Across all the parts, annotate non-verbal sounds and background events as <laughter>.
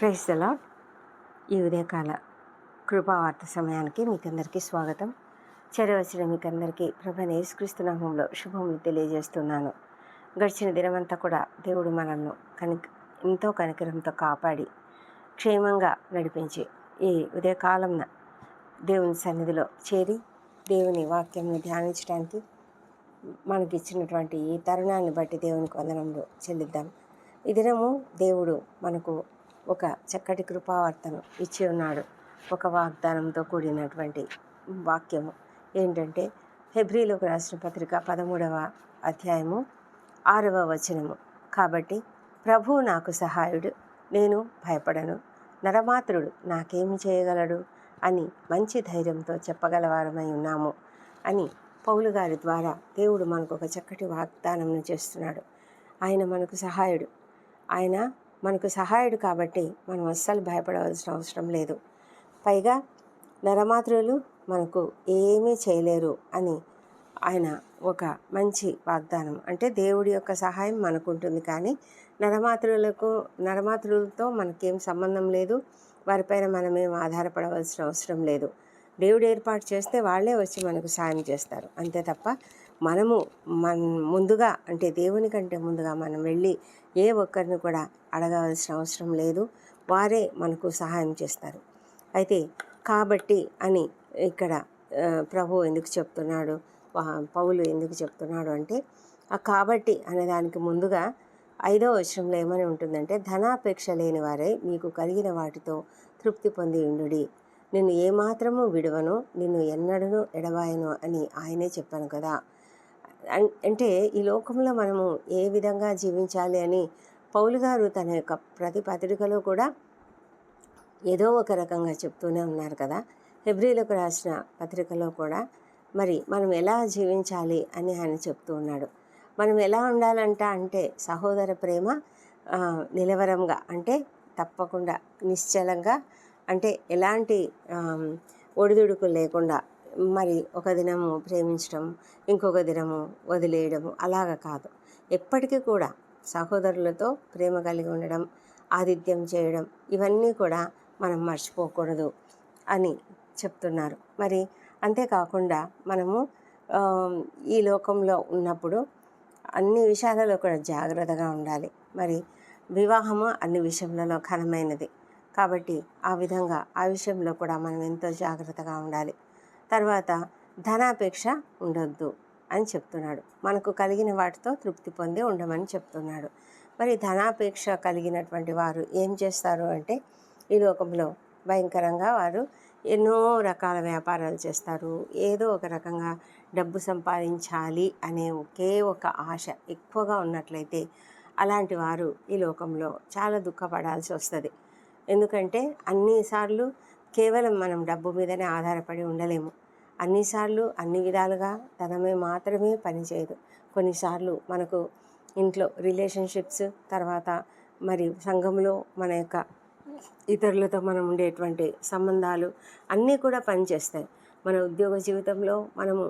Praise the ఈ ఉదయకాల కృపావార్త సమయానికి మీకందరికీ స్వాగతం. చేరవచ్చిన మీకందరికీ ప్రభు యేసుక్రీస్తు నామంలో శుభములు తెలియజేస్తున్నాను. గడిచిన దినమంతా కూడా దేవుడు మనల్ని కనిక ఎంతో కనికరంతో కాపాడి క్షేమంగా నడిపించి ఈ ఉదయకాలంన దేవుని సన్నిధిలో చేరి దేవుని వాక్యంను ధ్యానించడానికి మనకి ఇచ్చినటువంటి ఈ తరుణాన్ని బట్టి దేవునికి వందనంలో చెల్లిద్దాం. ఈ దినము దేవుడు మనకు ఒక చక్కటి కృపావర్తను ఇచ్చి ఉన్నాడు ఒక వాగ్దానంతో కూడినటువంటి వాక్యము ఏంటంటే ఫిబ్రిలోకి రాసిన పత్రిక పదమూడవ అధ్యాయము ఆరవ వచనము. కాబట్టి ప్రభువు నాకు సహాయుడు నేను భయపడను. నరమాత్రుడు నాకేమి చేయగలడు అని మంచి ధైర్యంతో చెప్పగలవారమై ఉన్నాము అని పౌలు గారి ద్వారా దేవుడు మనకు ఒక చక్కటి వాగ్దానం చేస్తున్నాడు. ఆయన మనకు సహాయుడు. ఆయన మనకు సహాయుడు కాబట్టి మనం అస్సలు భయపడవలసిన అవసరం లేదు. పైగా నరమాత్రులు మనకు ఏమీ చేయలేరు అని ఆయన ఒక మంచి వాగ్దానం. అంటే దేవుడి యొక్క సహాయం మనకు ఉంటుంది కానీ నరమాతృలకు నరమాతృలతో మనకేం సంబంధం లేదు. వారిపైన మనమేం ఆధారపడవలసిన అవసరం లేదు. దేవుడు ఏర్పాటు చేస్తే వాళ్ళే వచ్చి మనకు సాయం చేస్తారు. అంతే తప్ప మనము మన ముందుగా అంటే దేవుని కంటే ముందుగా మనం వెళ్ళి ఏ ఒక్కరిని కూడా అడగవలసిన అవసరం లేదు. వారే మనకు సహాయం చేస్తారు. అయితే కాబట్టి అని ఇక్కడ ప్రభు ఎందుకు చెప్తున్నాడు? పౌలు ఎందుకు చెప్తున్నాడు అంటే ఆ కాబట్టి అనే దానికి ముందుగా ఐదో వచనంలో ఏమని ఉంటుందంటే ధనాపేక్ష లేని వారే మీకు కలిగిన వాటితో తృప్తి పొంది ఉండుడి. నిన్ను ఏమాత్రము విడవను నిన్ను ఎన్నడను ఎడవాయను అని ఆయనే చెప్పాను కదా. అంటే ఈ లోకంలో మనము ఏ విధంగా జీవించాలి అని పౌలు గారు తన యొక్క ప్రతి పత్రికలో కూడా ఏదో ఒక రకంగా చెప్తూనే ఉన్నారు కదా. హెబ్రిలకు రాసిన పత్రికలో కూడా మరి మనం ఎలా జీవించాలి అని ఆయన చెప్తూ ఉన్నాడు. మనం ఎలా ఉండాలంట అంటే సహోదర ప్రేమ నిలవరంగా అంటే తప్పకుండా నిశ్చలంగా అంటే ఎలాంటి ఒడిదుడుకులు లేకుండా మరి ఒక దినము ప్రేమించడం ఇంకొక దినము వదిలేయడము అలాగ కాదు. ఎప్పటికీ కూడా సహోదరులతో ప్రేమ కలిగి ఉండడం ఆతిథ్యం చేయడం ఇవన్నీ కూడా మనం మర్చిపోకూడదు అని చెప్తున్నారు. మరి అంతేకాకుండా మనము ఈ లోకంలో ఉన్నప్పుడు అన్ని విషయాలలో కూడా జాగ్రత్తగా ఉండాలి. మరి వివాహము అన్ని విషయంలో ఘనమైనది. కాబట్టి ఆ విధంగా ఆ విషయంలో కూడా మనం ఎంతో జాగ్రత్తగా ఉండాలి. తర్వాత ధనాపేక్ష ఉండొద్దు. అని చెప్తున్నాడు. మనకు కలిగిన వాటితో తృప్తి పొంది ఉండమని చెప్తున్నాడు. మరి ధనాపేక్ష కలిగినటువంటి వారు ఏం చేస్తారు అంటే ఈ లోకంలో భయంకరంగా వారు ఎన్నో రకాల వ్యాపారాలు చేస్తారు. ఏదో ఒక రకంగా డబ్బు సంపాదించాలి అనే ఒకే ఒక ఆశ ఎక్కువగా ఉన్నట్లయితే అలాంటి వారు ఈ లోకంలో చాలా దుఃఖపడాల్సి వస్తుంది. ఎందుకంటే అన్నిసార్లు కేవలం మనం డబ్బు మీదనే ఆధారపడి ఉండలేము. అన్నిసార్లు అన్ని విధాలుగా ధనమే మాత్రమే పనిచేయదు కొన్నిసార్లు మనకు ఇంట్లో రిలేషన్షిప్స్ తర్వాత మరి సంఘంలో మన యొక్క ఇతరులతో మనం ఉండేటువంటి సంబంధాలు అన్నీ కూడా పనిచేస్తాయి మన ఉద్యోగ జీవితంలో మనము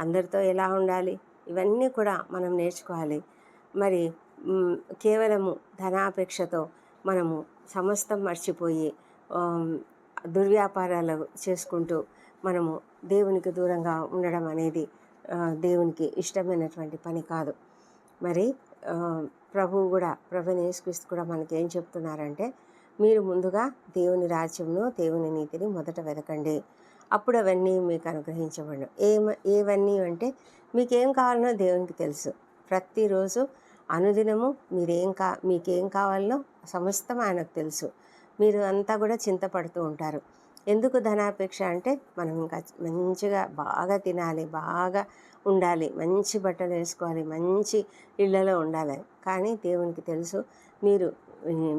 అందరితో ఎలా ఉండాలి? ఇవన్నీ కూడా మనం నేర్చుకోవాలి. మరి కేవలము ధనాపేక్షతో మనము సమస్తం మర్చిపోయి దుర్వ్యాపారాలు చేసుకుంటూ మనము దేవునికి దూరంగా ఉండడం అనేది దేవునికి ఇష్టమైనటువంటి పని కాదు. మరి ప్రభువు కూడా ప్రభు యేసుక్రీస్తు కూడా మనకి ఏం చెప్తున్నారంటే మీరు ముందుగా దేవుని రాజ్యంను దేవుని నీతిని మొదట వెతకండి అప్పుడు అవన్నీ మీకు అనుగ్రహించబడు ఏమ ఏవన్నీ అంటే మీకేం కావాలనో దేవునికి తెలుసు. ప్రతిరోజు అనుదినము మీరేం కా మీకేం కావాలనో సమస్తం ఆయనకు తెలుసు. మీరు అంతా కూడా చింతపడుతూ ఉంటారు. ఎందుకు ధనాపేక్ష అంటే మనం ఇంకా మంచిగా బాగా తినాలి బాగా ఉండాలి మంచి బట్టలు వేసుకోవాలి మంచి ఇళ్ళలో ఉండాలి. కానీ దేవునికి తెలుసు మీరు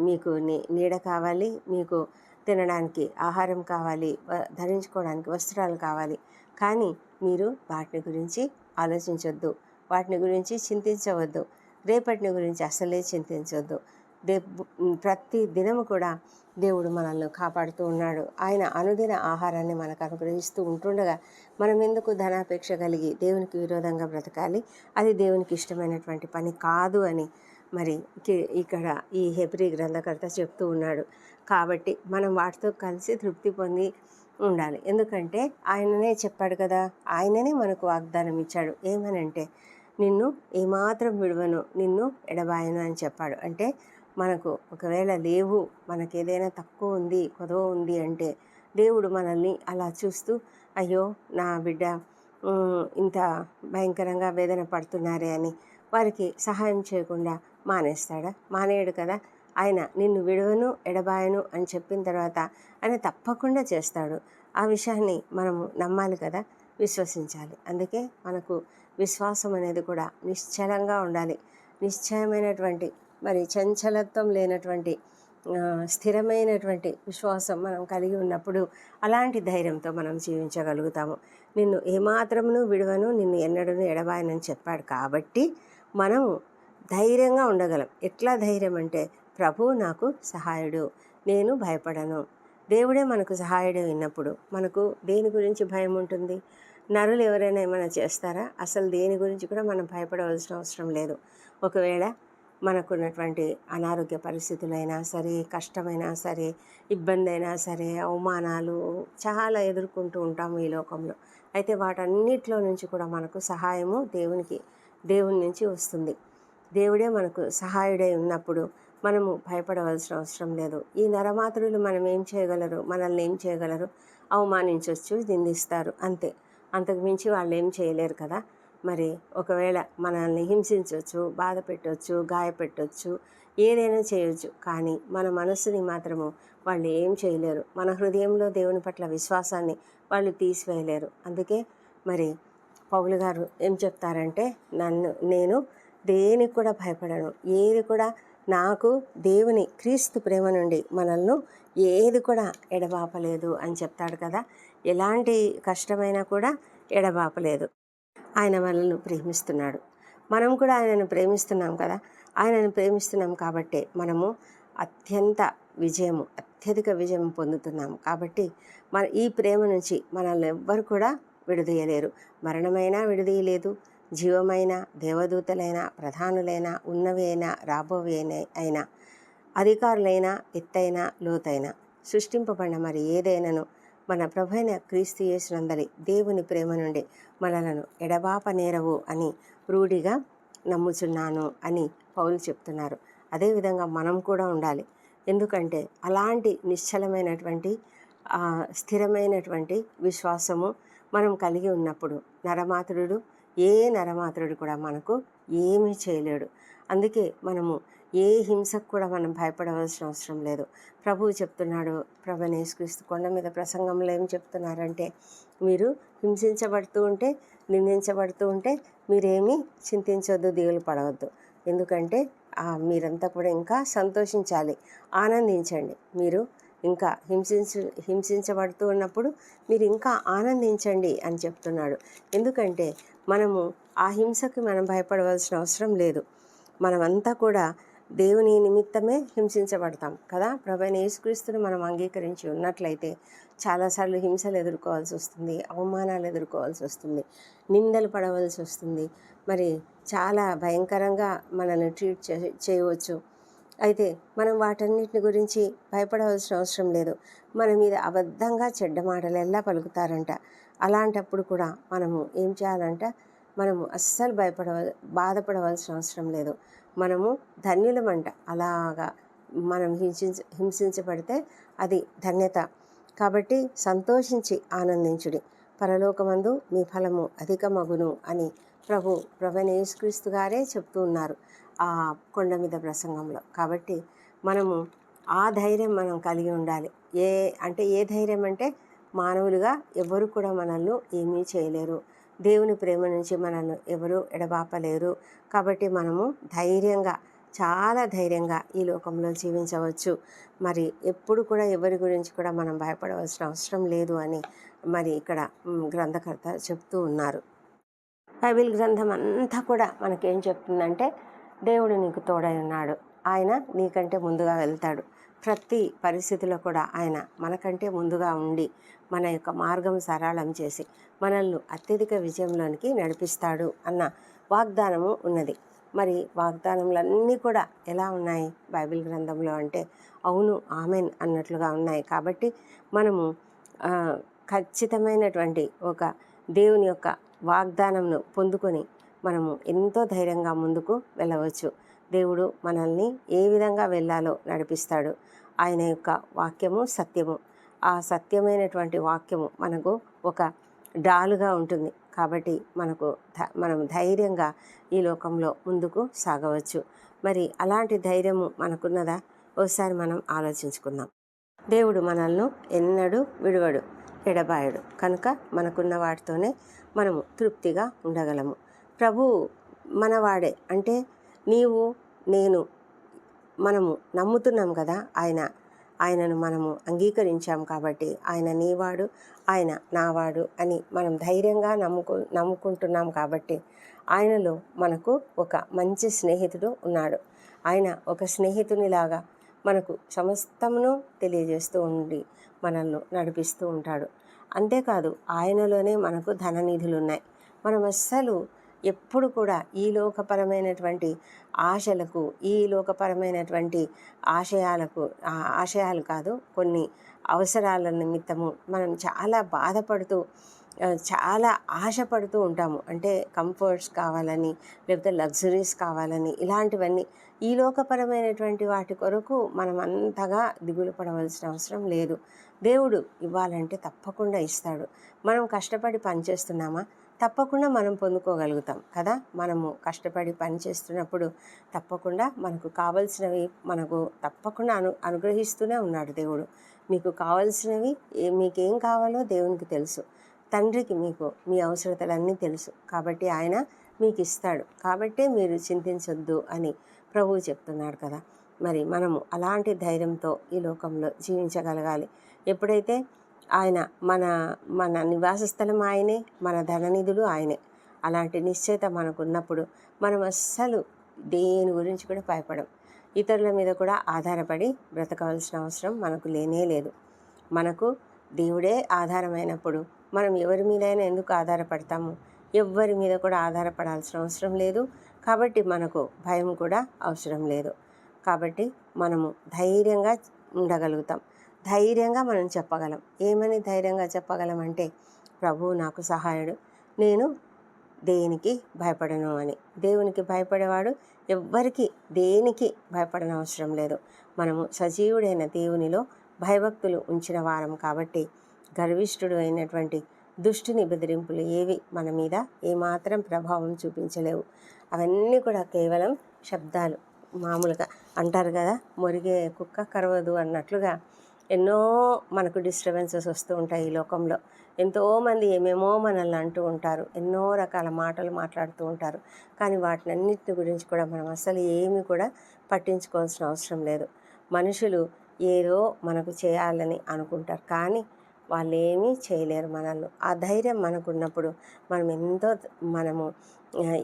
మీకు నీ- నీడ కావాలి మీకు తినడానికి ఆహారం కావాలి ధరించుకోవడానికి వస్త్రాలు కావాలి. కానీ మీరు వాటిని గురించి ఆలోచించవద్దు వాటిని గురించి చింతించవద్దు రేపటిని గురించి అసలే చింతించవద్దు రేపు ప్రతి దినము కూడా దేవుడు మనల్ని కాపాడుతూ ఉన్నాడు. ఆయన అనుదిన ఆహారాన్ని మనకు అనుగ్రహిస్తూ ఉంటుండగా మనం ఎందుకు ధనాపేక్ష కలిగి దేవునికి విరోధంగా బ్రతకాలి? అది దేవునికి ఇష్టమైనటువంటి పని కాదు అని మరి ఇక్కడ ఈ హెబ్రి గ్రంథకర్త చెప్తూ ఉన్నాడు. కాబట్టి మనం వాటితో కలిసి తృప్తి పొంది ఉండాలి. ఎందుకంటే ఆయననే చెప్పాడు కదా ఆయననే మనకు వాగ్దానం ఇచ్చాడు. ఏమనంటే నిన్ను ఏమాత్రం విడవను నిన్ను ఎడబాయను అని చెప్పాడు. అంటే మనకు ఒకవేళ లేవు మనకి ఏదైనా తక్కువ ఉంది కొదవ ఉంది అంటే దేవుడు మనల్ని అలా చూస్తూ అయ్యో నా బిడ్డ ఇంత భయంకరంగా వేదన పడుతున్నారే అని వారికి సహాయం చేయకుండా మానేస్తాడా? మానేయడు కదా. ఆయన నిన్ను విడవను ఎడబాయను అని చెప్పిన తర్వాత ఆయన తప్పకుండా చేస్తాడు. ఆ విషయాన్ని మనము నమ్మాలి కదా విశ్వసించాలి. అందుకే మనకు విశ్వాసం అనేది కూడా నిశ్చలంగా ఉండాలి. నిశ్చయమైనటువంటి మరి చంచలత్వం లేనటువంటి స్థిరమైనటువంటి విశ్వాసం మనం కలిగి ఉన్నప్పుడు అలాంటి ధైర్యంతో మనం జీవించగలుగుతాము. నిన్ను ఏమాత్రమును విడవను నిన్ను ఎన్నడను ఎడబాయనని చెప్పాడు కాబట్టి మనము ధైర్యంగా ఉండగలం. ఎట్లా ధైర్యం అంటే ప్రభువు నాకు సహాయుడు నేను భయపడను. దేవుడే మనకు సహాయుడు విన్నప్పుడు మనకు దేని గురించి భయం ఉంటుంది? నరులు ఎవరైనా ఏమైనా చేస్తారా? అసలు దేని గురించి కూడా మనం భయపడవలసిన అవసరం లేదు. ఒకవేళ మనకున్నటువంటి అనారోగ్య పరిస్థితులైనా సరే కష్టమైనా సరే ఇబ్బంది అయినా సరే అవమానాలు చాలా ఎదుర్కొంటూ ఉంటాము ఈ లోకంలో. అయితే వాటన్నిటిలో నుంచి కూడా మనకు సహాయము దేవునికి దేవుని నుంచి వస్తుంది. దేవుడే మనకు సహాయుడై ఉన్నప్పుడు మనము భయపడవలసిన అవసరం లేదు. ఈ నరమాతృలు మనం ఏం చేయగలరు? మనల్ని ఏం చేయగలరు? అవమానించవచ్చు నిందిస్తారు అంతే. అంతకు మించి వాళ్ళు ఏం చేయలేరు కదా? మరి ఒకవేళ మనల్ని హింసించవచ్చు బాధ పెట్టవచ్చు గాయపెట్టవచ్చు ఏదైనా చేయొచ్చు. కానీ మన మనస్సుని మాత్రము వాళ్ళు ఏం చేయలేరు. మన హృదయంలో దేవుని పట్ల విశ్వాసాన్ని వాళ్ళు తీసివేయలేరు. అందుకే మరి పౌలు గారు ఏం చెప్తారంటే నన్ను నేను దేనికి కూడా భయపడను. ఏది కూడా నాకు దేవుని క్రీస్తు ప్రేమ నుండి మనల్ని ఏది కూడా ఎడబాపలేదు అని చెప్తాడు కదా. ఎలాంటి కష్టమైనా కూడా ఎడబాపలేదు. ఆయన మనల్ని ప్రేమిస్తున్నాడు. మనం కూడా ఆయనను ప్రేమిస్తున్నాం కదా? ఆయనను ప్రేమిస్తున్నాం కాబట్టే మనము అత్యంత విజయము అత్యధిక విజయం పొందుతున్నాం. కాబట్టి మన ఈ ప్రేమ నుంచి మనల్ని ఎవ్వరు కూడా విడదీయలేరు. మరణమైనా విడదీయలేదు. జీవమైన దేవదూతలైన ప్రధానులైన ఉన్నవి అయినా రాబోవి అయినా అధికారులైనా ఎత్తైన లోతైన సృష్టింపబడిన మరి ఏదైనాను మన ప్రభైన క్రీస్తు యేసునందలి దేవుని ప్రేమ నుండి మనలను ఎడబాప నేరవు అని రూఢిగా నమ్ముచున్నాను అని పౌలు చెప్తున్నారు. అదేవిధంగా మనం కూడా ఉండాలి. ఎందుకంటే అలాంటి నిశ్చలమైనటువంటి స్థిరమైనటువంటి విశ్వాసము మనం కలిగి ఉన్నప్పుడు నరమాతుడు ఏ నరమాతుడు కూడా మనకు ఏమీ చేయలేడు. అందుకే మనము ఏ హింసకు కూడా మనం భయపడవలసిన అవసరం లేదు. ప్రభువు చెప్తున్నాడు ప్రభు యేసుక్రీస్తు కొండ మీద ప్రసంగంలో ఏం చెప్తున్నారంటే మీరు హింసించబడుతూ ఉంటే నిందించబడుతూ ఉంటే మీరేమీ చింతించొద్దు దిగులు పడవద్దు. ఎందుకంటే మీరంతా కూడా ఇంకా సంతోషించాలి. ఆనందించండి. మీరు ఇంకా హింసించ హింసించబడుతూ ఉన్నప్పుడు మీరు ఇంకా ఆనందించండి అని చెప్తున్నాడు. ఎందుకంటే మనము ఆ హింసకి మనం భయపడవలసిన అవసరం లేదు. మనమంతా కూడా దేవుని నిమిత్తమే హింసించబడతాం కదా? ప్రభైన యేసుక్రీస్తుని మనం అంగీకరించి ఉన్నట్లయితే చాలాసార్లు హింసలు ఎదుర్కోవాల్సి వస్తుంది అవమానాలు ఎదుర్కోవాల్సి వస్తుంది నిందలు పడవలసి వస్తుంది. మరి చాలా భయంకరంగా మనల్ని ట్రీట్ చే చేయవచ్చు. అయితే మనం వాటన్నిటిని గురించి భయపడవలసిన అవసరం లేదు. మన మీద అబద్ధంగా చెడ్డ మాటలు ఎలా పలుకుతారంట? అలాంటప్పుడు కూడా మనము ఏం చేయాలంట? మనము అస్సలు భయపడవ బాధపడవలసిన అవసరం లేదు. మనము ధన్యులమంట. అలాగా మనం హింసించ హింసించబడితే అది ధన్యత. కాబట్టి సంతోషించి ఆనందించుడి. పరలోకమందు మీ ఫలము అధికమగును అని ప్రభు ప్రభు యేసుక్రీస్తు గారే చెప్తూ ఉన్నారు ఆ కొండ మీద ప్రసంగంలో. కాబట్టి మనము ఆ ధైర్యం మనం కలిగి ఉండాలి. ఏ అంటే ఏ ధైర్యం అంటే మానవులుగా ఎవరు కూడా మనల్ని ఏమీ చేయలేరు. దేవుని ప్రేమ నుంచి మనల్ని ఎవరు ఎడబాపలేరు. కాబట్టి మనము ధైర్యంగా చాలా ధైర్యంగా ఈ లోకంలో జీవించవచ్చు. మరి ఎప్పుడు కూడా ఎవరి గురించి కూడా మనం భయపడవలసిన అవసరం లేదు అని మరి ఇక్కడ గ్రంథకర్త చెప్తూ ఉన్నారు. బైబిల్ గ్రంథం అంతా కూడా మనకేం చెప్తుందంటే దేవుడు నీకు తోడై ఉన్నాడు. ఆయన నీకంటే ముందుగా వెళ్తాడు. ప్రతి పరిస్థితిలో కూడా ఆయన మనకంటే ముందుగా ఉండి మన యొక్క మార్గం సరళం చేసి మనల్ని అత్యధిక విజయంలోనికి నడిపిస్తాడు అన్న వాగ్దానము ఉన్నది. మరి వాగ్దానములన్నీ కూడా ఎలా ఉన్నాయి? బైబిల్ గ్రంథంలో అంటే అవును ఆమెన్ అన్నట్లుగా ఉన్నాయి. కాబట్టి మనము ఖచ్చితమైనటువంటి ఒక దేవుని యొక్క వాగ్దానంను పొందుకొని మనము ఎంతో ధైర్యంగా ముందుకు వెళ్ళవచ్చు. దేవుడు మనల్ని ఏ విధంగా వెళ్ళాలో నడిపిస్తాడు. ఆయన యొక్క వాక్యము సత్యము. ఆ సత్యమైనటువంటి వాక్యము మనకు ఒక డాలుగా ఉంటుంది. కాబట్టి మనకు ధ- మనం ధైర్యంగా ఈ లోకంలో ముందుకు సాగవచ్చు. మరి అలాంటి ధైర్యము మనకున్నదా? ఒకసారి మనం ఆలోచించుకుందాం. దేవుడు మనల్ని ఎన్నడూ విడవడు ఎడబాయడు. కనుక మనకున్న వాటితోనే మనము తృప్తిగా ఉండగలము. ప్రభు మనవాడే అంటే నీవు నేను మనము నమ్ముతున్నాం కదా ఆయన ఆయనను మనము అంగీకరించాం కాబట్టి ఆయన నీవాడు ఆయన నావాడు అని మనం ధైర్యంగా నమ్ముకు నమ్ముకుంటున్నాం కాబట్టి ఆయనలో మనకు ఒక మంచి స్నేహితుడు ఉన్నాడు. ఆయన ఒక స్నేహితునిలాగా మనకు సమస్తమును తెలియజేస్తూ ఉండి మనల్ని నడిపిస్తూ ఉంటాడు. అంతేకాదు ఆయనలోనే మనకు ధననిధులు ఉన్నాయి మనం అస్సలు ఎప్పుడు కూడా ఈ లోకపరమైనటువంటి ఆశలకు ఈ లోకపరమైనటువంటి ఆశయాలకు ఆశయాలు కాదు కొన్ని అవసరాల నిమిత్తము మనం చాలా బాధపడుతూ చాలా ఆశపడుతూ ఉంటాము. అంటే కంఫర్ట్స్ కావాలని లేకపోతే లగ్జరీస్ కావాలని ఇలాంటివన్నీ ఈ లోకపరమైనటువంటి వాటి కొరకు మనం అంతగా దిగులు పడవలసిన అవసరం లేదు. దేవుడు ఇవ్వాలంటే తప్పకుండా ఇస్తాడు. మనం కష్టపడి పనిచేస్తున్నామా? తప్పకుండా మనం పొందుకోగలుగుతాం కదా? మనము కష్టపడి పని చేస్తున్నప్పుడు తప్పకుండా మనకు కావలసినవి మనకు తప్పకుండా అను అనుగ్రహిస్తూనే ఉన్నాడు దేవుడు. మీకు కావలసినవి ఏ- మీకేం కావాలో దేవునికి తెలుసు. తండ్రికి మీకు మీ అవసరతలన్నీ తెలుసు. కాబట్టి ఆయన మీకు ఇస్తాడు కాబట్టే మీరు చింతించొద్దు అని ప్రభువు చెప్తున్నాడు కదా? మరి మనము అలాంటి ధైర్యంతో ఈ లోకంలో జీవించగలగాలి. ఎప్పుడైతే ఆయన మన మన నివాస స్థలం ఆయనే మన ధననిధులు ఆయనే. అలాంటి నిశ్చయత మనకున్నప్పుడు మనం అస్సలు దేని గురించి కూడా భయపడం ఇతరుల మీద కూడా ఆధారపడి బ్రతకవలసిన అవసరం మనకు లేనే లేదు. మనకు దేవుడే ఆధారమైనప్పుడు మనం ఎవరి మీదైనా ఎందుకు ఆధారపడతాము? ఎవ్వరి మీద కూడా ఆధారపడాల్సిన అవసరం లేదు. కాబట్టి మనకు భయం కూడా అవసరం లేదు. కాబట్టి మనము ధైర్యంగా ఉండగలుగుతాం. ధైర్యంగా మనం చెప్పగలం. ఏమని ధైర్యంగా చెప్పగలం అంటే ప్రభువు నాకు సహాయుడు. నేను దేనికి భయపడను అని. దేవునికి భయపడేవాడు ఎవ్వరికి దేనికి భయపడన అవసరం లేదు. మనము సజీవుడైన దేవునిలో భయభక్తులు ఉంచిన వారం కాబట్టి గర్విష్ఠుడు అయినటువంటి దుష్టుని బెదిరింపులు ఏవి మన మీద ఏమాత్రం ప్రభావం చూపించలేవు. అవన్నీ కూడా కేవలం శబ్దాలు. మామూలుగా అంటారు కదా మురిగే కుక్క కరవదు అన్నట్లుగా ఎన్నో మనకు డిస్టర్బెన్సెస్ వస్తూ ఉంటాయి ఈ లోకంలో. ఎంతోమంది ఏమేమో మనల్ని అంటూ ఉంటారు. ఎన్నో రకాల మాటలు మాట్లాడుతూ ఉంటారు. కానీ వాటినన్నిటి గురించి కూడా మనం అసలు ఏమి కూడా పట్టించుకోవాల్సిన అవసరం లేదు. మనుషులు ఏదో మనకు చేయాలని అనుకుంటారు. కానీ వాళ్ళు ఏమీ చేయలేరు మనల్ని. ఆ ధైర్యం మనకున్నప్పుడు మనం ఎంతో మనము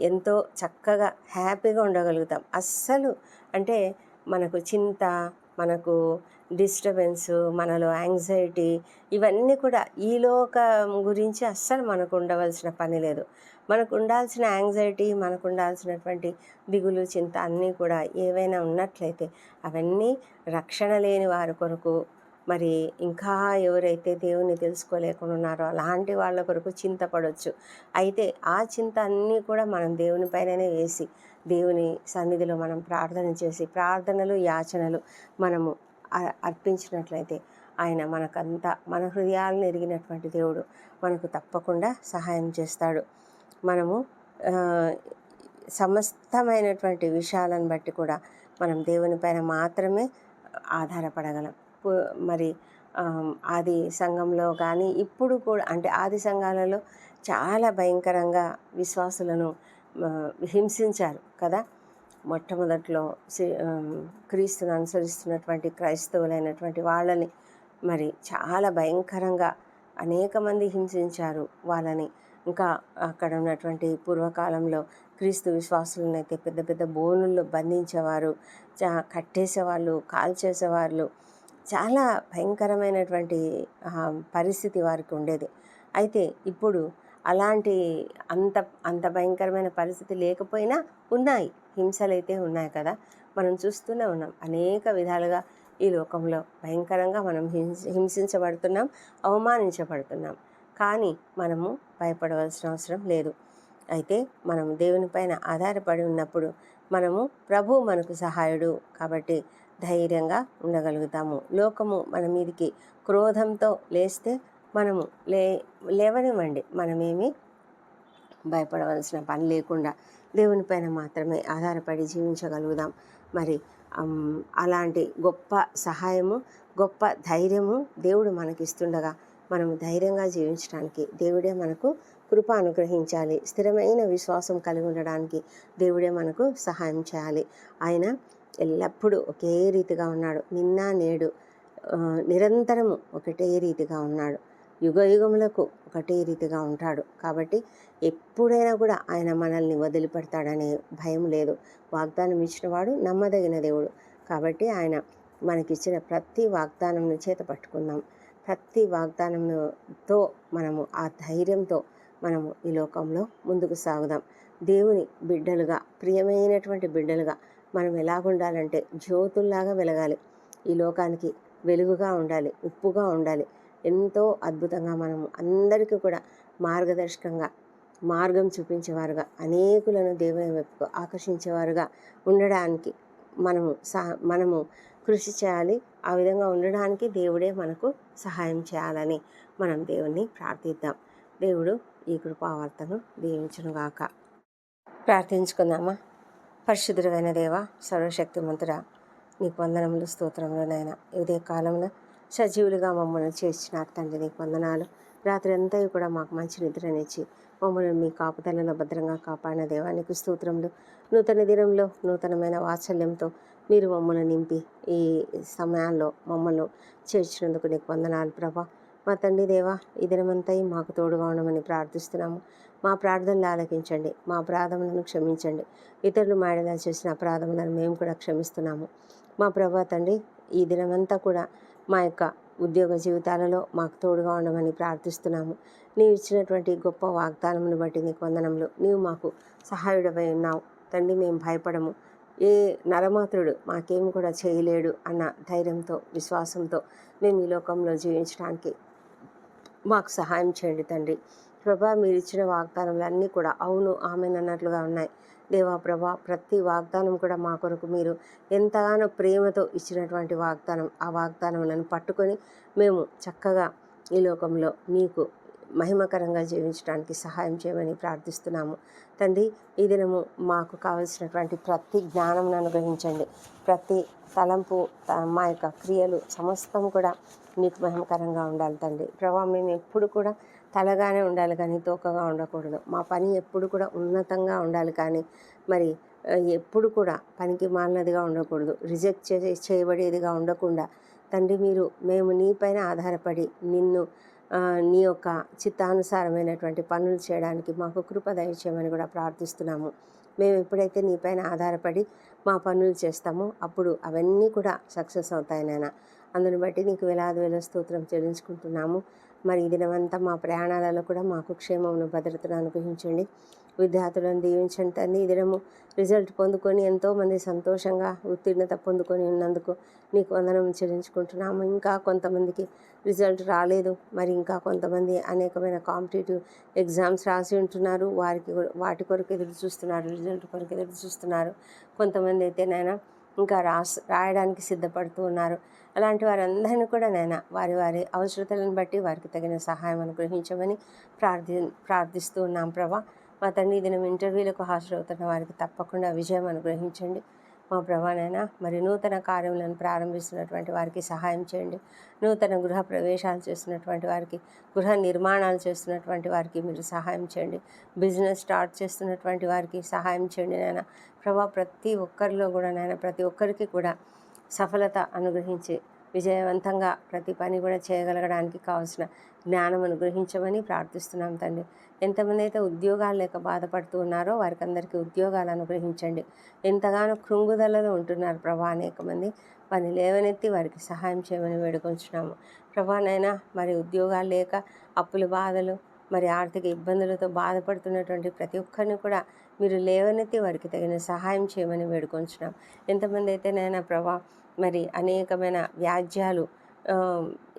ఎంతో చక్కగా హ్యాపీగా ఉండగలుగుతాం. అస్సలు అంటే మనకు చింత మనకు డిస్టర్బెన్స్ మనలో యాంగ్జైటీ ఇవన్నీ కూడా ఈ లోకం గురించి అస్సలు మనకు ఉండవలసిన పని లేదు. మనకు ఉండాల్సిన యాంగ్జైటీ మనకు ఉండాల్సినటువంటి దిగులు చింత అన్నీ కూడా ఏవైనా ఉన్నట్లయితే అవన్నీ రక్షణ లేని వారి కొరకు మరి ఇంకా ఎవరైతే దేవుని తెలుసుకోలేకుండా ఉన్నారో అలాంటి వాళ్ళ కొరకు చింతపడవచ్చు అయితే ఆ చింత అన్నీ కూడా మనం దేవుని పైననే వేసి దేవుని సన్నిధిలో మనం ప్రార్థన చేసి ప్రార్థనలు యాచనలు మనము అర్పించినట్లయితే ఆయన మనకంతా మన హృదయాలను ఎరిగినటువంటి దేవుడు మనకు తప్పకుండా సహాయం చేస్తాడు. మనము సమస్తమైనటువంటి విషయాలను బట్టి కూడా మనం దేవుని పైన మాత్రమే ఆధారపడగలం. మరి ఆది సంఘంలో కానీ ఇప్పుడు కూడా అంటే ఆది సంఘాలలో చాలా భయంకరంగా విశ్వాసులను హింసించారు కదా? మొట్టమొదట్లో క్రీస్తుని క్రీస్తును అనుసరిస్తున్నటువంటి క్రైస్తవులైనటువంటి వాళ్ళని మరి చాలా భయంకరంగా అనేక మంది హింసించారు వాళ్ళని. ఇంకా అక్కడ ఉన్నటువంటి పూర్వకాలంలో క్రీస్తు విశ్వాసులను అయితే పెద్ద పెద్ద బోనుల్లో బంధించేవారు చా కట్టేసేవాళ్ళు కాల్చేసేవాళ్ళు చాలా భయంకరమైనటువంటి పరిస్థితి వారికి ఉండేది. అయితే ఇప్పుడు అలాంటి అంత అంత భయంకరమైన పరిస్థితి లేకపోయినా ఉన్నాయి. హింసలైతే ఉన్నాయి కదా. మనం చూస్తూనే ఉన్నాం. అనేక విధాలుగా ఈ లోకంలో భయంకరంగా మనం హింస హింసించబడుతున్నాం అవమానించబడుతున్నాం. కానీ మనము భయపడవలసిన అవసరం లేదు. అయితే మనం దేవుని పైన ఆధారపడి ఉన్నప్పుడు మనము ప్రభు మనకు సహాయుడు కాబట్టి ధైర్యంగా ఉండగలుగుతాము. లోకము మన మీదికి క్రోధంతో లేస్తే మనము లే లేవనివ్వండి. మనమేమి భయపడవలసిన పని లేకుండా దేవుని పైన మాత్రమే ఆధారపడి జీవించగలుగుదాం. మరి అలాంటి గొప్ప సహాయము గొప్ప ధైర్యము దేవుడు మనకిస్తుండగా మనము ధైర్యంగా జీవించడానికి దేవుడే మనకు కృప అనుగ్రహించాలి. స్థిరమైన విశ్వాసం కలిగి ఉండడానికి దేవుడే మనకు సహాయం చేయాలి. ఆయన ఎల్లప్పుడూ ఒకే రీతిగా ఉన్నాడు. నిన్న నేడు నిరంతరము ఒకటే రీతిగా ఉన్నాడు. యుగ యుగములకు ఒకటే రీతిగా ఉంటాడు. కాబట్టి ఎప్పుడైనా కూడా ఆయన మనల్ని వదిలిపెడతాడనే భయం లేదు. వాగ్దానం ఇచ్చినవాడు నమ్మదగిన దేవుడు. కాబట్టి ఆయన మనకిచ్చిన ప్రతి వాగ్దానంను చేత పట్టుకుందాం. ప్రతి వాగ్దానంతో మనము ఆ ధైర్యంతో మనము ఈ లోకంలో ముందుకు సాగుదాం. దేవుని బిడ్డలుగా ప్రియమైనటువంటి బిడ్డలుగా మనం ఎలాగుండాలంటే జ్యోతుల్లాగా వెలగాలి. ఈ లోకానికి వెలుగుగా ఉండాలి ఉప్పుగా ఉండాలి. ఎంతో అద్భుతంగా మనము అందరికీ కూడా మార్గదర్శకంగా మార్గం చూపించేవారుగా అనేకులను దేవుని వైపుకు ఆకర్షించేవారుగా ఉండడానికి మనము సహ మనము కృషి చేయాలి. ఆ విధంగా ఉండడానికి దేవుడే మనకు సహాయం చేయాలని మనం దేవుణ్ణి ప్రార్థిద్దాం. దేవుడు ఈ కృపావార్తను దీవించునుగాక. ప్రార్థించుకుందామా? పరిశుద్ధుడైన దేవ సర్వశక్తిమంతుడా నీకు వందనములు స్తోత్రంలోనైనా ఇదే కాలంలో సజీవులుగా మమ్మల్ని చేర్చినారు తండ్రి నీకు వందనాలు. రాత్రి అంతా కూడా మాకు మంచి నిద్రనిచ్చి మమ్మల్ని మీ కాపుదలలో భద్రంగా కాపాడిన దేవానికి స్తోత్రములు. నూతన దినంలో నూతనమైన వాత్సల్యంతో మీరు మమ్మల్ని నింపి ఈ సమయాల్లో మమ్మల్ని చేర్చినందుకు నీకు వందనాలు ప్రభా. మా తండ్రి దేవా ఈ దినమంతా మాకు తోడుగా ఉండమని ప్రార్థిస్తున్నాము. మా ప్రార్థనలు ఆలకించండి. మా అపరాధములను క్షమించండి. ఇతరులు మాడేలా చేసిన అపరాధములను మేము కూడా క్షమిస్తున్నాము. మా ప్రభా తండ్రి ఈ దినమంతా కూడా మా యొక్క ఉద్యోగ జీవితాలలో మాకు తోడుగా ఉండమని ప్రార్థిస్తున్నాము. నీవు ఇచ్చినటువంటి గొప్ప వాగ్దానమును బట్టి నీకు వందనములు. నీవు మాకు సహాయుడమై ఉన్నావు. తండ్రి మేము భయపడము. ఏ నరమాత్రుడు మాకేం కూడా చేయలేడు అన్న ధైర్యంతో విశ్వాసంతో మేము ఈ లోకంలో జీవించడానికి మాకు సహాయం చేయండి తండ్రి. ప్రభా మీరు ఇచ్చిన వాగ్దానములన్నీ కూడా అవును ఆమెను అన్నట్లుగా ఉన్నాయి. దేవా ప్రభా ప్రతి వాగ్దానం కూడా మా కొరకు మీరు ఎంతగానో ప్రేమతో ఇచ్చినటువంటి వాగ్దానం. ఆ వాగ్దానములను పట్టుకొని మేము చక్కగా ఈ లోకంలో మీకు మహిమకరంగా జీవించడానికి సహాయం చేయమని ప్రార్థిస్తున్నాము. తండ్రి ఈ దినము మాకు కావలసినటువంటి ప్రతి జ్ఞానం అనుగ్రహించండి. ప్రతి తలంపు త- మా యొక్క క్రియలు సమస్తం కూడా మీకు మహిమకరంగా ఉండాలి తండ్రి. ప్రభా మేము ఎప్పుడు కూడా తలగానే ఉండాలి కానీ తోకగా ఉండకూడదు. మా పని ఎప్పుడు కూడా ఉన్నతంగా ఉండాలి కానీ మరి ఎప్పుడు కూడా పనికి మాలినదిగా ఉండకూడదు. రిజెక్ట్ చే చేయబడేదిగా ఉండకుండా తండ్రి మీరు మేము నీపైన ఆధారపడి నిన్ను నీ యొక్క చిత్తానుసారమైనటువంటి పనులు చేయడానికి మాకు కృప దయచేయమని కూడా ప్రార్థిస్తున్నాము. మేము ఎప్పుడైతే నీపైన ఆధారపడి మా పనులు చేస్తామో అప్పుడు అవన్నీ కూడా సక్సెస్ అవుతాయి నాయన. అందుని బట్టి నీకు వేలాది వేల స్తోత్రం చెల్లించుకుంటున్నాము. మరి ఈ దినమంతా మా ప్రయాణాలలో కూడా మాకు క్షేమమును భద్రతను అనుగ్రహించండి. విద్యార్థులను దీవించండి తండ్రి ఈ దినము రిజల్ట్ పొందుకొని ఎంతోమంది సంతోషంగా ఉత్తీర్ణత పొందుకొని ఉన్నందుకు నీకు వందనం చెల్లించుకుంటున్నాము. ఇంకా కొంతమందికి రిజల్ట్ రాలేదు. మరి ఇంకా కొంతమంది అనేకమైన కాంపిటేటివ్ ఎగ్జామ్స్ రాసి ఉంటున్నారు. వారికి వాటి కొరకు ఎదురు చూస్తున్నారు రిజల్ట్ కొరకు ఎదురు చూస్తున్నారు. కొంతమంది అయితే నాయన ఇంకా రాస్ రాయడానికి సిద్ధపడుతూ ఉన్నారు. అలాంటి వారందరినీ కూడా నేను వారి వారి అవసరతలను బట్టి వారికి తగిన సహాయం అనుగ్రహించమని ప్రార్థి ప్రార్థిస్తూ ఉన్నాం ప్రభా. మా తండ్రి దినం ఇంటర్వ్యూలకు హాజరవుతున్న వారికి తప్పకుండా విజయం అనుగ్రహించండి. మా ప్రభానైనా మరి నూతన కార్యములను ప్రారంభిస్తున్నటువంటి వారికి సహాయం చేయండి. నూతన గృహ ప్రవేశాలు చేస్తున్నటువంటి వారికి గృహ నిర్మాణాలు చేస్తున్నటువంటి వారికి మీరు సహాయం చేయండి. బిజినెస్ స్టార్ట్ చేస్తున్నటువంటి వారికి సహాయం చేయండి నాయన. ప్రభా ప్రతి ఒక్కరిలో కూడా నాయన ప్రతి ఒక్కరికి కూడా సఫలత అనుగ్రహించి విజయవంతంగా ప్రతి పని కూడా చేయగలగడానికి కావాల్సిన జ్ఞానం అనుగ్రహించమని ప్రార్థిస్తున్నాం తండ్రి. ఎంతమంది అయితే ఉద్యోగాలు లేక బాధపడుతూ ఉన్నారో వారికి అందరికీ ఉద్యోగాలు అనుగ్రహించండి. ఎంతగానో కృంగుదలలో ఉంటున్నారు ప్రభా అనేక మంది వారిని లేవనెత్తి వారికి సహాయం చేయమని వేడుకొంచున్నాము. ప్రభానైనా మరి ఉద్యోగాలు లేక అప్పుల బాధలు మరి ఆర్థిక ఇబ్బందులతో బాధపడుతున్నటువంటి ప్రతి ఒక్కరిని కూడా మీరు లేవనెత్తి వారికి తగిన సహాయం చేయమని వేడుకొంచున్నాం ఎంతమంది అయితే నైనా ప్రభా మరి అనేకమైన వ్యాజ్యాలు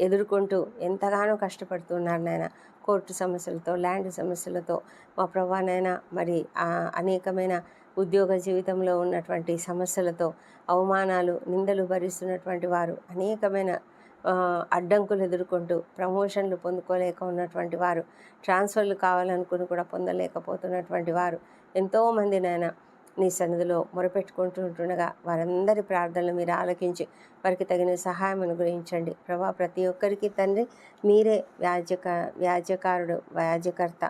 ఎదుర్కొంటూ ఎంతగానో కష్టపడుతున్నారు నాయన. కోర్టు సమస్యలతో ల్యాండ్ సమస్యలతో మా ప్రభానైనా మరి అనేకమైన ఉద్యోగ జీవితంలో ఉన్నటువంటి సమస్యలతో అవమానాలు నిందలు భరిస్తున్నటువంటి వారు అనేకమైన అడ్డంకులు ఎదుర్కొంటూ ప్రమోషన్లు పొందుకోలేక ఉన్నటువంటి వారు ట్రాన్స్ఫర్లు కావాలనుకుని కూడా పొందలేకపోతున్నటువంటి వారు ఎంతోమంది నాయన నీ సన్నిధిలో మొరపెట్టుకుంటుండగా వారందరి ప్రార్థనలు మీరు ఆలకించి వారికి తగిన సహాయం అనుగ్రహించండి. ప్రభా ప్రతి ఒక్కరికి తండ్రి మీరే వ్యాజ్యక వ్యాజ్యకారుడు వ్యాజ్యకర్త.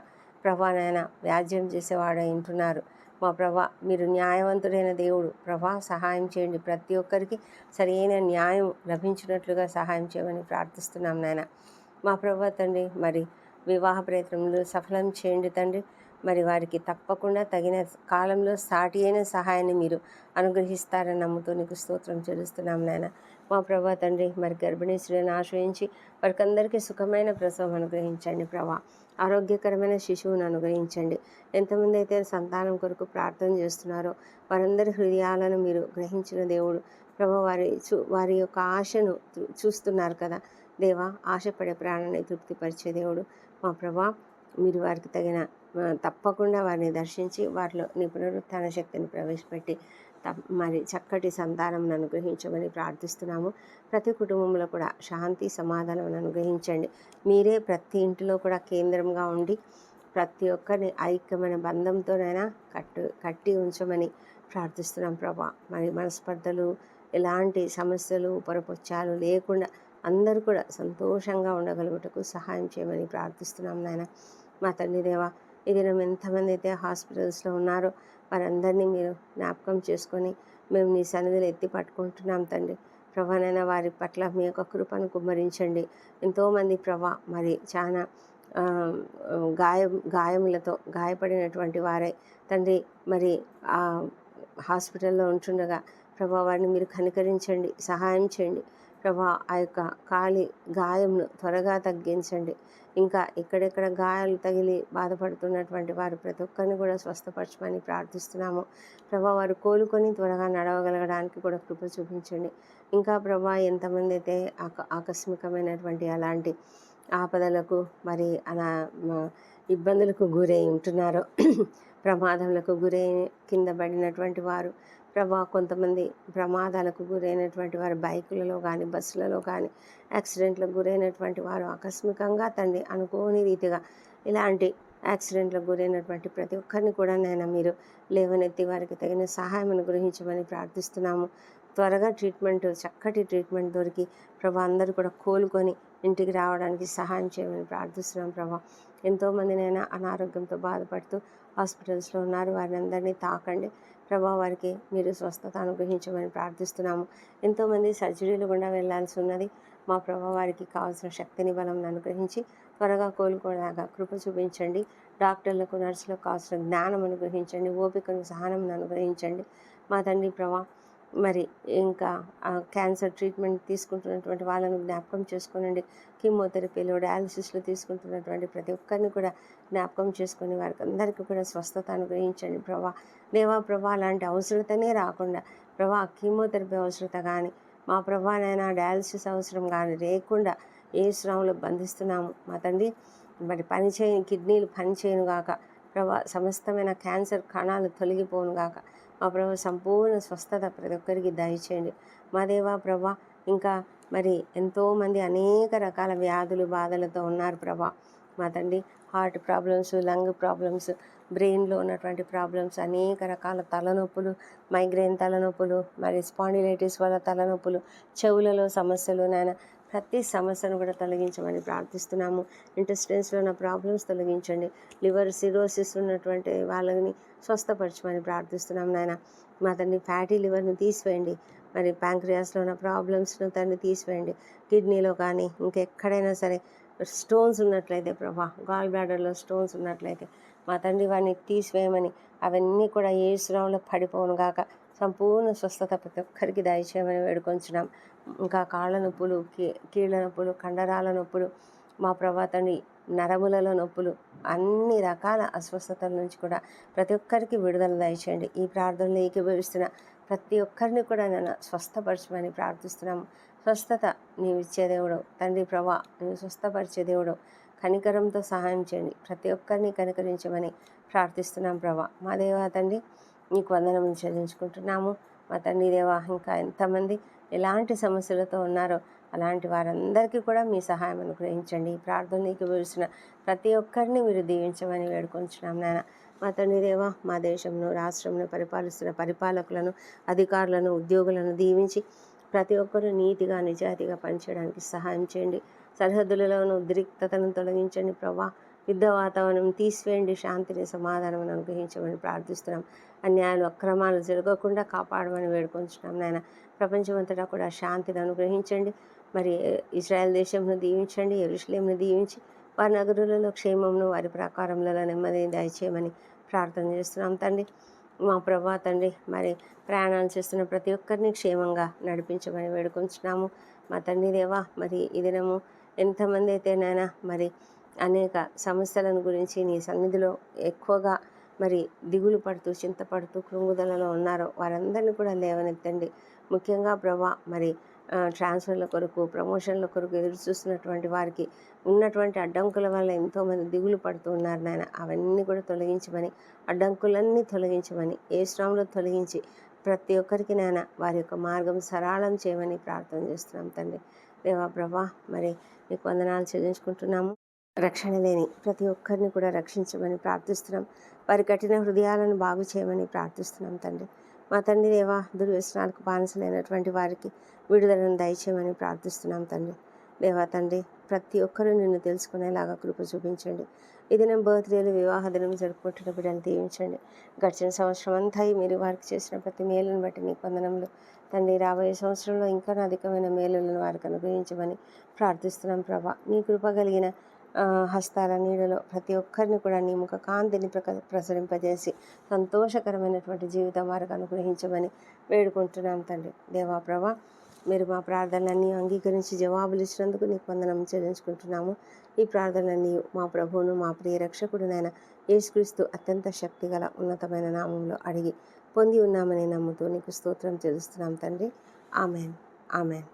ప్రభా నాయన వ్యాజ్యం చేసేవాడు వింటున్నారు మా ప్రభా మీరు న్యాయవంతుడైన దేవుడు. ప్రభా సహాయం చేయండి. ప్రతి ఒక్కరికి సరైన న్యాయం లభించినట్లుగా సహాయం చేయమని ప్రార్థిస్తున్నాం నాయన. మా ప్రభా తండ్రి మరి వివాహ ప్రయత్నములు సఫలం చేయండి తండ్రి. మరి వారికి తప్పకుండా తగిన కాలంలో సాటి అయిన సహాయాన్ని మీరు అనుగ్రహిస్తారని నమ్ముతూ నీకు స్తోత్రం చెల్లిస్తున్నాం నాయన. మా ప్రభా తండ్రి మరి గర్భిణీ స్త్రీలను ఆశ్రయించి వారికి అందరికీ సుఖమైన ప్రసవం అనుగ్రహించండి ప్రభా. ఆరోగ్యకరమైన శిశువును అనుగ్రహించండి. ఎంతమంది అయితే సంతానం కొరకు ప్రార్థన చేస్తున్నారో వారందరి హృదయాలను మీరు గ్రహించిన దేవుడు ప్రభా వారి చూ వారి యొక్క ఆశను చూస్తున్నారు కదా. దేవా ఆశపడే ప్రాణాన్ని తృప్తిపరిచే దేవుడు మా ప్రభా. మీరు వారికి తగిన తప్పకుండా వారిని దర్శించి వారిలో నీ పునరుత్థాన శక్తిని ప్రవేశపెట్టి తప్- మరి చక్కటి సంతానం అనుగ్రహించమని ప్రార్థిస్తున్నాము. ప్రతి కుటుంబంలో కూడా శాంతి సమాధానం అనుగ్రహించండి. మీరే ప్రతి ఇంటిలో కూడా కేంద్రంగా ఉండి ప్రతి ఒక్కరిని ఐక్యమైన బంధంతోనైనా కట్టు కట్టి ఉంచమని ప్రార్థిస్తున్నాం ప్రభా. మరి మనస్పర్ధలు ఎలాంటి సమస్యలు పొరపొచ్చాలు లేకుండా అందరూ కూడా సంతోషంగా ఉండగలుగుటకు సహాయం చేయమని ప్రార్థిస్తున్నాం నాయన. మా తండ్రి దేవా ఈ దినం ఎంతమంది అయితే హాస్పిటల్స్లో ఉన్నారో వారందరినీ మీరు జ్ఞాపకం చేసుకొని మేము నీ సన్నిధిలో ఎత్తి పట్టుకుంటున్నాం తండ్రి. ప్రభానైనా వారి పట్ల మీ యొక్క కృపను కుమ్మరించండి. ఎంతోమంది ప్రభా మరి చాలా గాయం గాయములతో గాయపడినటువంటి వారే తండ్రి. మరి ఆ హాస్పిటల్లో ఉంటుండగా ప్రభా వారిని మీరు కనికరించండి సహాయం చేయండి. ప్రభా ఆ యొక్క కాలి గాయంను త్వరగా తగ్గించండి. ఇంకా ఎక్కడెక్కడ గాయాలు తగిలి బాధపడుతున్నటువంటి వారు ప్రతి ఒక్కరిని కూడా స్వస్థపరచమని ప్రార్థిస్తున్నాము. ప్రభా వారు కోలుకొని త్వరగా నడవగలగడానికి కూడా కృప చూపించండి. ఇంకా ప్రభా ఎంతమంది అయితే ఆక ఆకస్మికమైనటువంటి అలాంటి ఆపదలకు మరి అలా మ- ఇబ్బందులకు గురై ఉంటున్నారో <clears throat> ప్రమాదములకు గురై కింద పడినటువంటి వారు ప్రభా కొంతమంది ప్రమాదాలకు గురైనటువంటి వారు బైకులలో కానీ బస్సులలో కానీ యాక్సిడెంట్లకు గురైనటువంటి వారు ఆకస్మికంగా తండ్రి అనుకోని రీతిగా ఇలాంటి యాక్సిడెంట్లకు గురైనటువంటి ప్రతి ఒక్కరిని కూడా నేను మీరు లేవనెత్తి వారికి తగిన సహాయం అనుగ్రహించమని ప్రార్థిస్తున్నాము. త్వరగా ట్రీట్మెంట్ చక్కటి ట్రీట్మెంట్ దొరికి ప్రభా అందరూ కూడా కోలుకొని ఇంటికి రావడానికి సహాయం చేయమని ప్రార్థిస్తున్నాం ప్రభా. ఎంతోమందినైనా అనారోగ్యంతో బాధపడుతూ హాస్పిటల్స్లో ఉన్నారు. వారిని అందరినీ తాకండి. ప్రభా వారికి మీరు స్వస్థత అనుగ్రహించమని ప్రార్థిస్తున్నాము. ఎంతోమంది సర్జరీలు గుండా వెళ్ళాల్సి ఉన్నది. మా ప్రభా వారికి కావాల్సిన శక్తిని బలం అనుగ్రహించి త్వరగా కోలుకోలాగా కృప చూపించండి. డాక్టర్లకు నర్సులకు కావాల్సిన జ్ఞానం అనుగ్రహించండి. ఓపికను సహనం అనుగ్రహించండి. మా తండ్రి ప్రభా మరి ఇంకా క్యాన్సర్ ట్రీట్మెంట్ తీసుకుంటున్నటువంటి వాళ్ళను జ్ఞాపకం చేసుకోనండి. కీమోథెరపీలో డయాలసిస్లో తీసుకుంటున్నటువంటి ప్రతి ఒక్కరిని కూడా జ్ఞాపకం చేసుకుని వారికి అందరికీ కూడా స్వస్థత అనుగ్రహించండి ప్రభా. దేవా ప్రభా అలాంటి అవసరతనే రాకుండా ప్రభా కీమోథెరపీ అవసరత కానీ మా ప్రభానైనా డయాలసిస్ అవసరం కానీ లేకుండా ఏ శ్రమలో బంధిస్తున్నాము. మా తండ్రి మరి పనిచేయని కిడ్నీలు పనిచేయను గాక ప్రభా సమస్తమైన క్యాన్సర్ కణాలు తొలగిపోను గాక మా ప్రభా సంపూర్ణ స్వస్థత ప్రతి ఒక్కరికి దయచేయండి. మా దేవా ప్రభా ఇంకా మరి ఎంతోమంది అనేక రకాల వ్యాధులు బాధలతో ఉన్నారు ప్రభా. మా తండ్రి హార్ట్ ప్రాబ్లమ్స్ లంగ్ ప్రాబ్లమ్స్ బ్రెయిన్లో ఉన్నటువంటి ప్రాబ్లమ్స్ అనేక రకాల తలనొప్పులు మైగ్రెయిన్ తలనొప్పులు మరి స్పాండిలైటిస్ వల్ల తలనొప్పులు చెవులలో సమస్యలు నాయన ప్రతి సమస్యను కూడా తొలగించమని ప్రార్థిస్తున్నాము. ఇంటెస్టైన్స్లో ఉన్న ప్రాబ్లమ్స్ తొలగించండి. లివర్ సిరోసిస్ ఉన్నటువంటి వాళ్ళని స్వస్థపరచమని ప్రార్థిస్తున్నాం నాయన. మా తండ్రి ఫ్యాటీ లివర్ని తీసివేయండి. మరి ప్యాంక్రియాస్లో ఉన్న ప్రాబ్లమ్స్ను తండ్రి తీసివేయండి. కిడ్నీలో కానీ ఇంకెక్కడైనా సరే స్టోన్స్ ఉన్నట్లయితే ప్రభా గాల్ బ్లాడర్లో స్టోన్స్ ఉన్నట్లయితే మా తండ్రి వాడిని తీసివేయమని అవన్నీ కూడా ఏ శ్రమంలో పడిపోను గాక. సంపూర్ణ స్వస్థత ప్రతి ఒక్కరికి దయచేయమని వేడుకొంచున్నాం. ఇంకా కాళ్ళ నొప్పులు కీళ్ళ నొప్పులు కండరాల నొప్పులు మా ప్రభా తండ్రి నరములలో నొప్పులు అన్ని రకాల అస్వస్థతల నుంచి కూడా ప్రతి ఒక్కరికి విడుదల దయచేయండి. ఈ ప్రార్థనలో ఏకీభవిస్తున్న ప్రతి ఒక్కరిని కూడా నేను స్వస్థపరచమని ప్రార్థిస్తున్నాము. స్వస్థత నీవు ఇచ్చే దేవుడు. తండ్రి ప్రభా నువ్వు స్వస్థపరిచే దేవుడు. కనికరంతో సహాయం చేయండి. ప్రతి ఒక్కరిని కనికరించమని ప్రార్థిస్తున్నాం ప్రభా. మా దేవా తండ్రి నీకు వందనం చెల్లించుకుంటున్నాము. మా తండ్రి దేవా ఇంకా ఎంతమంది ఎలాంటి సమస్యలతో ఉన్నారో అలాంటి వారందరికీ కూడా మీ సహాయం అనుగ్రహించండి. ప్రార్థనకి పిలిచిన ప్రతి ఒక్కరిని మీరు దీవించమని వేడుకొంచున్నాం నాన్న మా తండ్రి దేవా మా దేశంను రాష్ట్రంను పరిపాలిస్తున్న పరిపాలకులను అధికారులను ఉద్యోగులను దీవించి ప్రతి ఒక్కరూ నీతిగా నిజాయితీగా పనిచేయడానికి సహాయం చేయండి. సరిహద్దులలోని ఉద్రిక్తతను తొలగించండి. ప్రభా యుద్ధ వాతావరణం తీసివేయండి. శాంతిని సమాధానం అనుగ్రహించమని ప్రార్థిస్తున్నాం. అన్యాయాలు అక్రమాలు జరగకుండా కాపాడమని వేడుకొంచున్నాం నాయన. ప్రపంచమంతటా కూడా శాంతిని అనుగ్రహించండి. మరి ఇజ్రాయెల్ దేశంను దీవించండి ఎరుషులేంను దీవించి వారి నగరులలో క్షేమంను వారి ప్రకారంలో నెమ్మదిని దయచేయమని ప్రార్థన చేస్తున్నాం తండ్రి. మా ప్రభా తండ్రి మరి ప్రయాణాలు చేస్తున్న ప్రతి ఒక్కరిని క్షేమంగా నడిపించమని వేడుకొంచున్నాము. మా తండ్రి దేవా మరి ఈ దినము ఎంతమంది అయితేనైనా మరి అనేక సమస్యలను గురించి నీ సన్నిధిలో ఎక్కువగా మరి దిగులు పడుతూ చింతపడుతూ కృంగుదలలో ఉన్నారో వారందరినీ కూడా లేవనెత్తండి. ముఖ్యంగా ప్రభా మరి ట్రాన్స్ఫర్ల కొరకు ప్రమోషన్ల కొరకు ఎదురు చూస్తున్నటువంటి వారికి ఉన్నటువంటి అడ్డంకుల వల్ల ఎంతోమంది దిగులు పడుతూ ఉన్నారు నాయన. అవన్నీ కూడా తొలగించమని అడ్డంకులన్నీ తొలగించమని ఏ శ్రమంలో తొలగించి ప్రతి ఒక్కరికి నాయన వారి యొక్క మార్గం సరళం చేయమని ప్రార్థన చేస్తున్నాం తండ్రి. దేవా ప్రభా మరి నీకు వందనాలు చెల్లించుకుంటున్నాము. రక్షణ లేని ప్రతి ఒక్కరిని కూడా రక్షించమని ప్రార్థిస్తున్నాం. వారి కఠిన హృదయాలను బాగు చేయమని ప్రార్థిస్తున్నాం తండ్రి. మా తండ్రి దేవా దుర్వ్యసనాలకు బానిసలైనటువంటి వారికి విడుదలను దయచేయమని ప్రార్థిస్తున్నాం తండ్రి. దేవా తండ్రి ప్రతి ఒక్కరూ నిన్ను తెలుసుకునేలాగా కృప చూపించండి. ఈ దినం బర్త్డేలు వివాహ దినం జరుపుకుంటున్న బిడ్డలు దీవించండి. గడిచిన సంవత్సరం అంతా మీరు వారికి చేసిన ప్రతి మేలును బట్టి నీ పొందనంలో తండ్రి రాబోయే సంవత్సరంలో ఇంకా అధికమైన మేలులను వారికి అనుగ్రహించమని ప్రార్థిస్తున్నాం ప్రభా. నీ కృప కలిగిన హస్తాల నీడలో ప్రతి ఒక్కరిని కూడా నీ ముఖ కాంతిని ప్రక ప్రసరింపజేసి సంతోషకరమైనటువంటి జీవితం వారికి అనుగ్రహించమని వేడుకుంటున్నాం తండ్రి. దేవా ప్రభా మీరు మా ప్రార్థనలన్నీ అంగీకరించి జవాబులు ఇచ్చినందుకు నీకు వందనం చెల్లించుకుంటున్నాము. ఈ ప్రార్థనలన్నీ మా ప్రభువును మా ప్రియ రక్షకుడునైన యేసుక్రీస్తు అత్యంత శక్తిగల ఉన్నతమైన నామంలో అడిగి పొంది ఉన్నామని నమ్ముతూ నీకు స్తోత్రం చెల్లిస్తున్నాం తండ్రి. ఆమెన్. ఆమెన్.